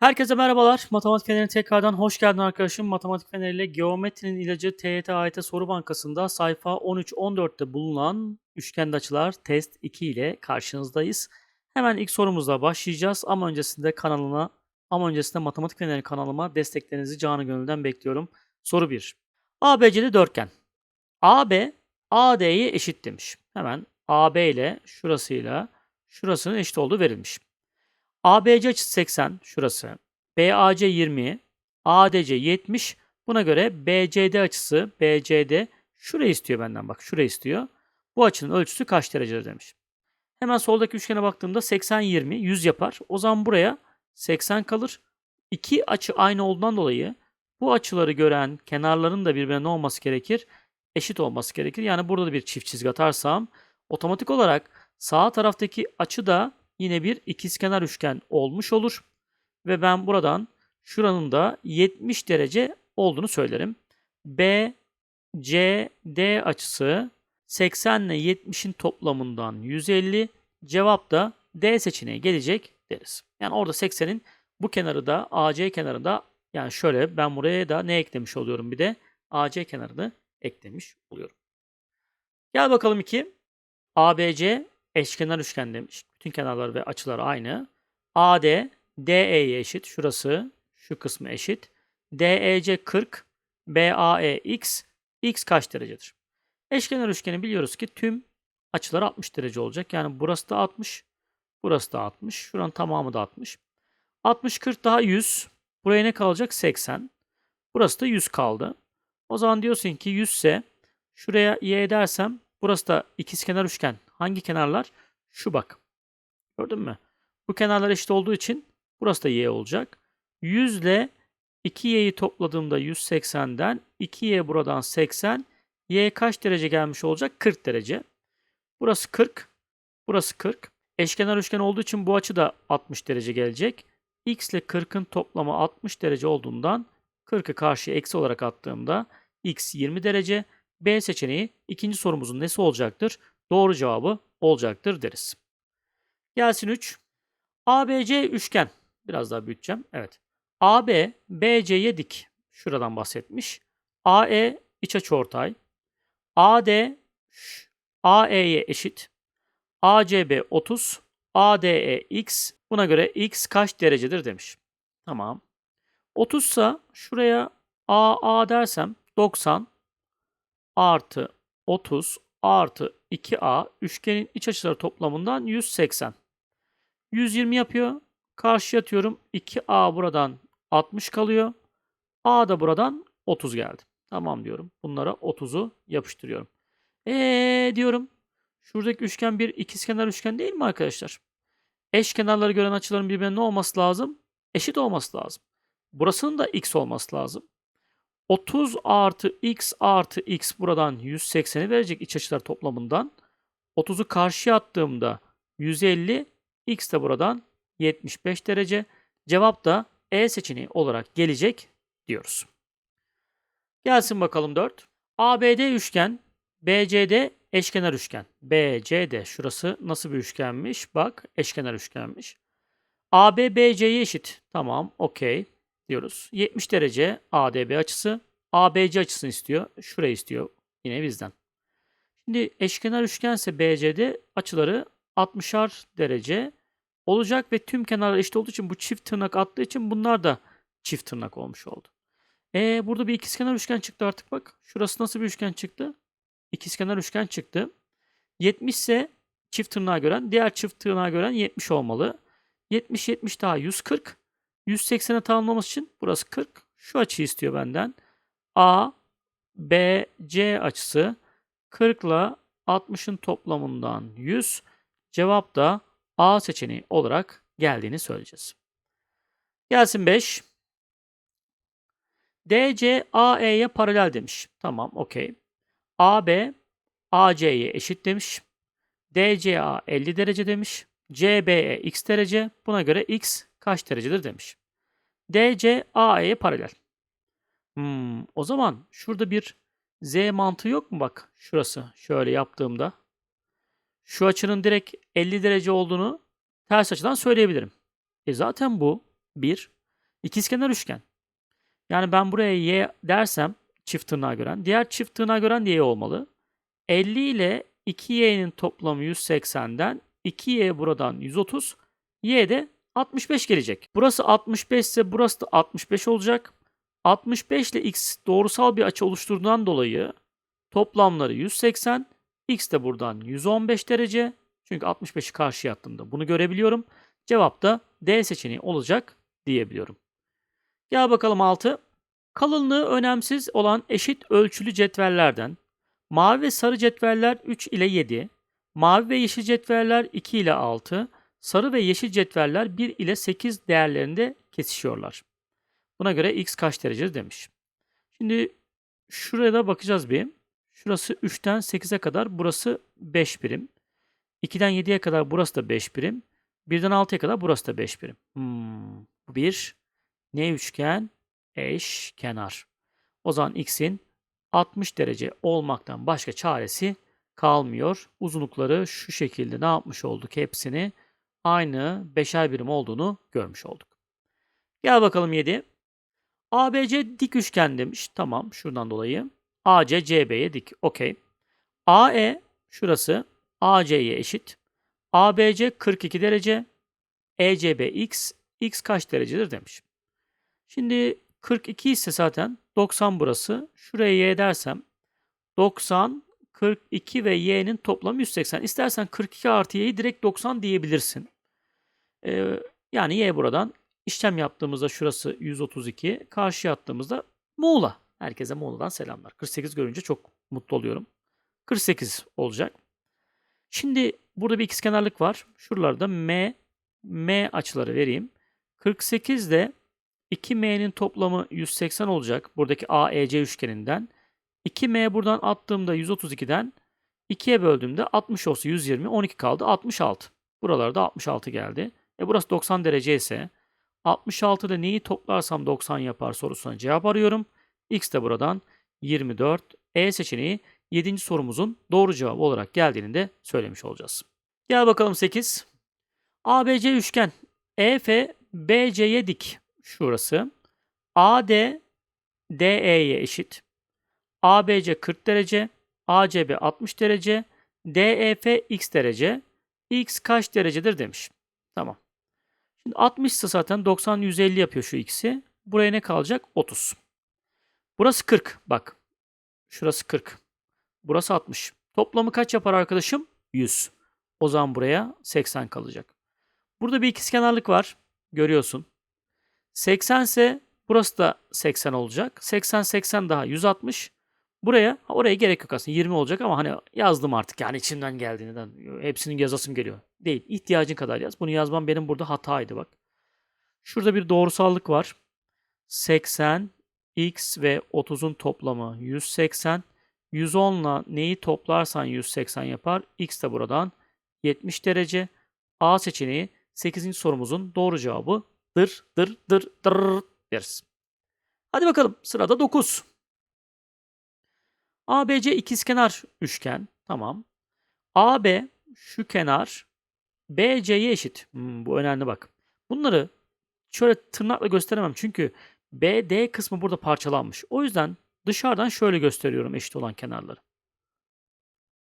Herkese merhabalar. Matematik Feneri'ne tekrardan hoş geldin arkadaşım. Matematik Feneri ile Geometrinin ilacı TYT AYT soru bankasında sayfa 13-14'te bulunan üçgende açılar test 2 ile karşınızdayız. Hemen ilk sorumuzla başlayacağız ama öncesinde kanalına ama öncesinde Matematik Feneri kanalıma desteklerinizi canı gönülden bekliyorum. Soru 1. ABC'de dörtgen. AB AD'ye eşit demiş. Hemen AB ile şurasıyla şurasının eşit olduğu verilmiş. ABC açısı 80 şurası. BAC 20, ADC 70. Buna göre BCD açısı BCD şurayı istiyor benden bak şurayı istiyor. Bu açının ölçüsü kaç derecedir demiş. Hemen soldaki üçgene baktığımda 80 20 100 yapar. O zaman buraya 80 kalır. İki açı aynı olduğundan dolayı bu açıları gören kenarların da birbirine ne olması gerekir? Eşit olması gerekir. Yani burada da bir çift çizgi atarsam otomatik olarak sağ taraftaki açı da yine bir ikizkenar üçgen olmuş olur. Ve ben buradan şuranın da 70 derece olduğunu söylerim. B, C, D açısı 80 ile 70'in toplamından 150. Cevap da D seçeneği gelecek deriz. Yani orada 80'in bu kenarı da AC kenarında yani şöyle ben buraya da ne eklemiş oluyorum bir de AC kenarını eklemiş oluyorum. Gel bakalım 2. ABC eşkenar üçgen demiş. Bütün kenarlar ve açılar aynı. AD DE'ye eşit. Şurası şu kısmı eşit. DEC 40. BAE x. X kaç derecedir? Eşkenar üçgeni biliyoruz ki tüm açılar 60 derece olacak. Yani burası da 60. Burası da 60. Şuranın tamamı da 60. 60 40 daha 100. Buraya ne kalacak? 80. Burası da 100 kaldı. O zaman diyorsun ki 100 ise şuraya y dersem burası da ikizkenar üçgen. Hangi kenarlar? Şu bak. Gördün mü? Bu kenarlar eşit olduğu için burası da y olacak. 100 ile 2y'yi topladığımda 180'den 2y buradan 80. y kaç derece gelmiş olacak? 40 derece. Burası 40. Burası 40. Eşkenar üçgen olduğu için bu açı da 60 derece gelecek. x ile 40'ın toplamı 60 derece olduğundan 40'ı karşıya eksi olarak attığımda x 20 derece. B seçeneği ikinci sorumuzun nesi olacaktır? Doğru cevabı olacaktır deriz. Gelsin 3. ABC üçgen. Biraz daha büyüteceğim. Evet. AB BC'ye dik. Şuradan bahsetmiş. AE iç açıortay. AD AE'ye eşit. ACB 30. ADE x. Buna göre x kaç derecedir demiş. Tamam. 30 ise şuraya AA dersem 90 artı 30 artı 2A üçgenin iç açıları toplamından 180. 120 yapıyor. Karşıya atıyorum. 2A buradan 60 kalıyor. A da buradan 30 geldi. Tamam diyorum. Bunlara 30'u yapıştırıyorum. Eee diyorum. Şuradaki üçgen bir ikizkenar üçgen değil mi arkadaşlar? Eş kenarları gören açıların birbirine ne olması lazım? Eşit olması lazım. Burasının da x olması lazım. 30 artı x artı x buradan 180'i verecek iç açılar toplamından. 30'u karşıya attığımda 150, x de buradan 75 derece. Cevap da E seçeneği olarak gelecek diyoruz. Gelsin bakalım 4. ABD üçgen, BCD eşkenar üçgen. BCD şurası nasıl bir üçgenmiş? Bak eşkenar üçgenmiş. AB BC'ye eşit. Tamam, okey diyoruz. 70 derece ADB açısı. ABC açısını istiyor. Şurayı istiyor yine bizden. Şimdi eşkenar üçgense BCD açıları 60'ar derece olacak ve tüm kenarlar eşit olduğu için bu çift tırnak attığı için bunlar da çift tırnak olmuş oldu. E burada bir ikizkenar üçgen çıktı artık bak. Şurası nasıl bir üçgen çıktı? İkizkenar üçgen çıktı. 70 ise çift tırnağı gören, diğer çift tırnağı gören 70 olmalı. 70 70 daha 140. 180'e tamamlaması için burası 40. Şu açıyı istiyor benden. A, B, C açısı 40 ile 60'ın toplamından 100. Cevap da A seçeneği olarak geldiğini söyleyeceğiz. Gelsin 5. DC AE'ye paralel demiş. Tamam, okey. AB AC'ye eşit demiş. DCA 50 derece demiş. CBE x derece. Buna göre x kaç derecedir demiş. DC AE'ye paralel. Hmm, o zaman şurada bir z mantığı yok mu bak şurası şöyle yaptığımda. Şu açının direkt 50 derece olduğunu ters açıdan söyleyebilirim. E zaten bu 1. İkizkenar üçgen. Yani ben buraya y dersem çift tırnağa gören. Diğer çift tırnağa gören de y olmalı. 50 ile 2y'nin toplamı 180'den 2y buradan 130. y de 65 gelecek. Burası 65 ise burası da 65 olacak. 65 ile x doğrusal bir açı oluşturduğundan dolayı toplamları 180. x de buradan 115 derece. Çünkü 65'i karşıya attığımda bunu görebiliyorum. Cevap da D seçeneği olacak diyebiliyorum. Gel bakalım 6. Kalınlığı önemsiz olan eşit ölçülü cetvellerden mavi ve sarı cetveller 3 ile 7, mavi ve yeşil cetveller 2 ile 6, sarı ve yeşil cetveller 1 ile 8 değerlerinde kesişiyorlar. Buna göre x kaç derecedir demiş. Şimdi şuraya da bakacağız bir. Şurası 3'ten 8'e kadar burası 5 birim. 2'den 7'ye kadar burası da 5 birim. 1'den 6'ya kadar burası da 5 birim. Hmm. Bu bir ne üçgen? Eş kenar. O zaman x'in 60 derece olmaktan başka çaresi kalmıyor. Uzunlukları şu şekilde ne yapmış olduk hepsini? Aynı beşer birim olduğunu görmüş olduk. Gel bakalım 7. ABC dik üçgen demiş. Tamam şuradan dolayı. AC CB'ye dik. Okey. AE şurası AC'ye eşit. ABC 42 derece. ECB x. X kaç derecedir demiş. Şimdi 42 ise zaten 90 burası. Şuraya y dersem 90, 42 ve y'nin toplamı 180. İstersen 42 artı y'yi direkt 90 diyebilirsin. Yani y buradan işlem yaptığımızda şurası 132. Karşıya attığımızda Muğla. Herkese Muğla'dan selamlar. 48 görünce çok mutlu oluyorum. 48 olacak. Şimdi burada bir ikizkenarlık var. Şuralarda M, M açıları vereyim. 48 de 2m'nin toplamı 180 olacak. Buradaki AEC üçgeninden. 2m buradan attığımda 132'den 2'ye böldüğümde 60 olsa 120, 12 kaldı 66. Buralarda 66 geldi. Burası 90 derece ise 66'da neyi toplarsam 90 yapar sorusuna cevap arıyorum. X de buradan 24. E seçeneği 7. sorumuzun doğru cevabı olarak geldiğini de söylemiş olacağız. Gel bakalım 8. ABC üçgen EF BC'ye dik şurası. AD DE'ye eşit. ABC 40 derece, ACB 60 derece, DEF x derece. X kaç derecedir demiş. Tamam. Şimdi 60 ise zaten 90 150 yapıyor şu x'i. Buraya ne kalacak? 30. Burası 40. Bak. Şurası 40. Burası 60. Toplamı kaç yapar arkadaşım? 100. O zaman buraya 80 kalacak. Burada bir ikizkenarlık var. Görüyorsun. 80 ise burası da 80 olacak. 80 80 daha 160. Buraya oraya gerek yok aslında 20 olacak ama hani yazdım artık yani içimden geldiğinden hepsinin yazasım geliyor. Değil. ihtiyacın kadar yaz. Bunu yazmam benim burada hataydı bak. Şurada bir doğrusallık var. 80 x ve 30'un toplamı 180. 110 ile neyi toplarsan 180 yapar. X de buradan 70 derece. A seçeneği 8. sorumuzun doğru cevabı dır dır dır dır deriz. Hadi bakalım sırada 9. ABC ikizkenar üçgen. Tamam. AB şu kenar BC'ye eşit. Hmm, bu önemli bak. Bunları şöyle tırnakla gösteremem çünkü BD kısmı burada parçalanmış. O yüzden dışarıdan şöyle gösteriyorum eşit olan kenarları.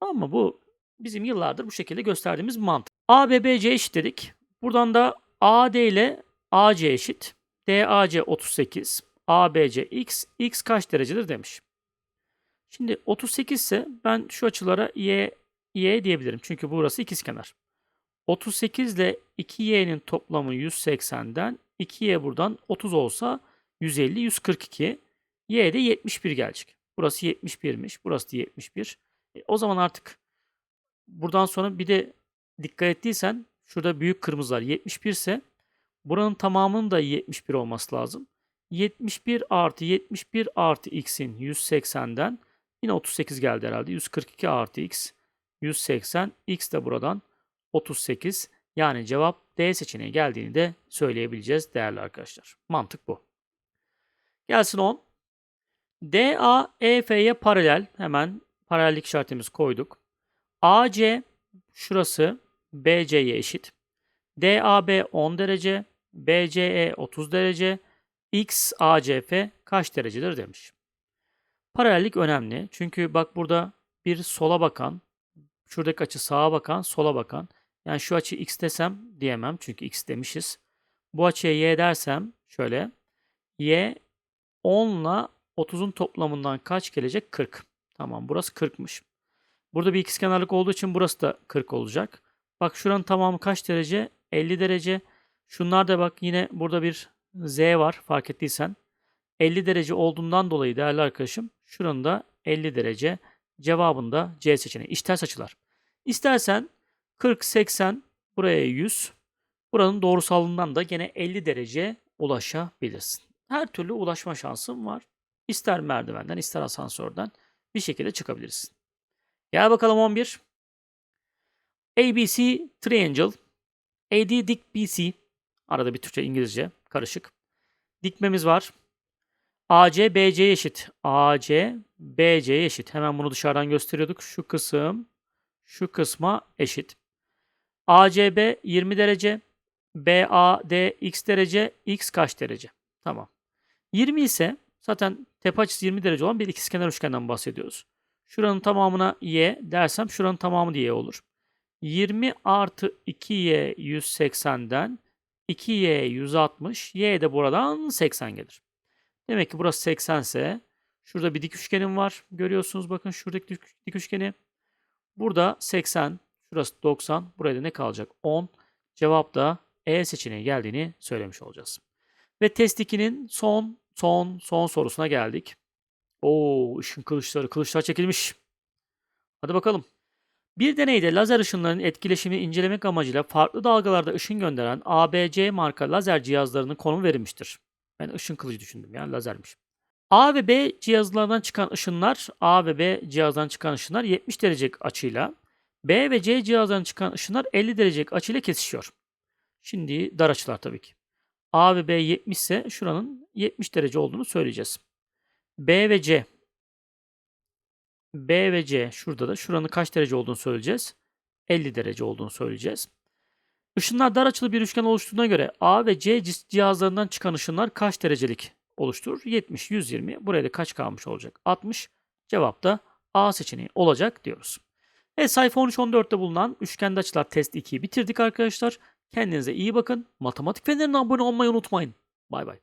Ama bu bizim yıllardır bu şekilde gösterdiğimiz mantık. ABBC eşit dedik. Buradan da AD ile AC eşit. DAC 38. ABC x. X kaç derecedir demiş. Şimdi 38 ise ben şu açılara y, y diyebilirim. Çünkü burası ikizkenar. 38 ile 2y'nin toplamı 180'den 2y buradan 30 olsa 150, 142. y de 71 gelecek. Burası 71'miş. Burası da 71. E, o zaman artık buradan sonra bir de dikkat ettiysen şurada büyük kırmızılar 71 ise Buranın tamamının da 71 olması lazım. 71 artı 71 artı x'in 180'den yine 38 geldi herhalde. 142 artı x 180. x de buradan 38. Yani cevap D seçeneği geldiğini de söyleyebileceğiz değerli arkadaşlar. Mantık bu. Gelsin 10. DA EF'ye paralel. Hemen paralellik işaretimizi koyduk. AC şurası BC'ye eşit. DAB 10 derece. BCE 30 derece, X, ACF kaç derecedir demiş. Paralellik önemli. Çünkü bak burada bir sola bakan, şuradaki açı sağa bakan, sola bakan. Yani şu açı x desem diyemem çünkü x demişiz. Bu açıya y dersem şöyle. y 10 ile 30'un toplamından kaç gelecek? 40. Tamam burası 40'mış. Burada bir ikizkenarlık olduğu için burası da 40 olacak. Bak şuranın tamamı kaç derece? 50 derece. Şunlar da bak yine burada bir z var fark ettiysen. 50 derece olduğundan dolayı değerli arkadaşım şuranın da 50 derece cevabında C seçeneği. İşters açılar. İstersen 40, 80 buraya 100. Buranın doğrusallığından da gene 50 derece ulaşabilirsin. Her türlü ulaşma şansın var. İster merdivenden ister asansörden bir şekilde çıkabilirsin. Gel bakalım 11. ABC Triangle. AD dik BC. Arada bir Türkçe İngilizce karışık. Dikmemiz var. AC BC'ye eşit. AC BC'ye eşit. Hemen bunu dışarıdan gösteriyorduk. Şu kısım şu kısma eşit. ACB 20 derece. BAD x derece. X kaç derece? Tamam. 20 ise zaten tepe açısı 20 derece olan bir ikizkenar üçgenden bahsediyoruz. Şuranın tamamına y dersem şuranın tamamı diye olur. 20 artı 2y 180'den 2y 160. Y de buradan 80 gelir. Demek ki burası 80 ise şurada bir dik üçgenim var. Görüyorsunuz bakın şuradaki dik, üçgeni. Burada 80, şurası 90. Buraya da ne kalacak? 10. Cevap da E seçeneği geldiğini söylemiş olacağız. Ve test 2'nin son son son sorusuna geldik. Oo, ışın kılıçları, kılıçlar çekilmiş. Hadi bakalım. Bir deneyde lazer ışınlarının etkileşimini incelemek amacıyla farklı dalgalarda ışın gönderen ABC marka lazer cihazlarının konumu verilmiştir. Ben ışın kılıcı düşündüm yani lazermiş. A ve B cihazlardan çıkan ışınlar, A ve B cihazdan çıkan ışınlar 70 derecelik açıyla, B ve C cihazdan çıkan ışınlar 50 derecelik açıyla kesişiyor. Şimdi dar açılar tabii ki. A ve B 70 ise şuranın 70 derece olduğunu söyleyeceğiz. B ve C. B ve C şurada da şuranın kaç derece olduğunu söyleyeceğiz. 50 derece olduğunu söyleyeceğiz. Işınlar dar açılı bir üçgen oluştuğuna göre A ve C cihazlarından çıkan ışınlar kaç derecelik oluşturur? 70, 120. Buraya da kaç kalmış olacak? 60. Cevap da A seçeneği olacak diyoruz. Evet sayfa 13-14'te bulunan üçgende açılar test 2'yi bitirdik arkadaşlar. Kendinize iyi bakın. Matematik fenerine abone olmayı unutmayın. Bay bay.